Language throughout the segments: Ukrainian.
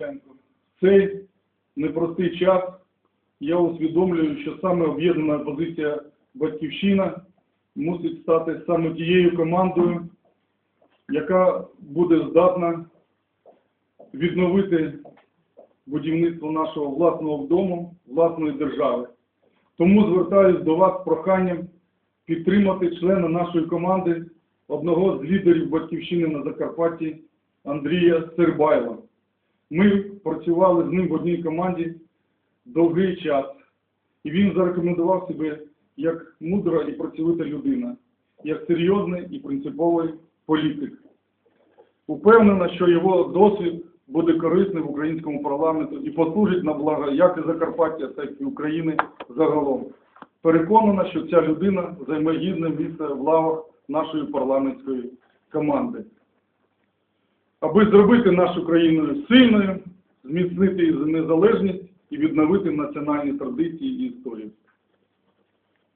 В цей непростий час я усвідомлюю, що саме об'єднана позиція Батьківщина мусить стати саме тією командою, яка буде здатна відновити будівництво нашого власного дому, власної держави. Тому звертаюсь до вас з проханням підтримати члена нашої команди, одного з лідерів Батьківщини на Закарпатті Андрія Сербайла. Ми працювали з ним в одній команді довгий час, і він зарекомендував себе як мудра і працьовита людина, як серйозний і принциповий політик. Упевнена, що його досвід буде корисним в українському парламенту і послужить на благо як і Закарпаття, так і України загалом. Переконана, що ця людина займе гідне місце в лавах нашої парламентської команди. Аби зробити нашу країну сильною, зміцнити її незалежність і відновити національні традиції і історію.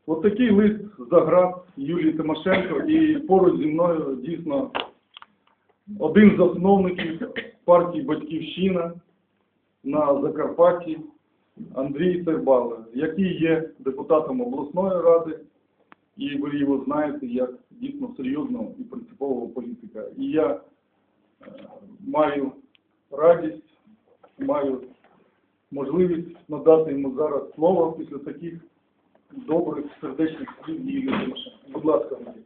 От такий лист заград Юлії Тимошенко і поруч зі мною дійсно один з засновників партії Батьківщина на Закарпатті Андрій Сербала, який є депутатом обласної ради, і ви його знаєте як дійсно серйозного і принципового політика. І я маю радість, маю можливість надати йому зараз слово після таких добрих сердечних слів і. Будь ласка, Андрій.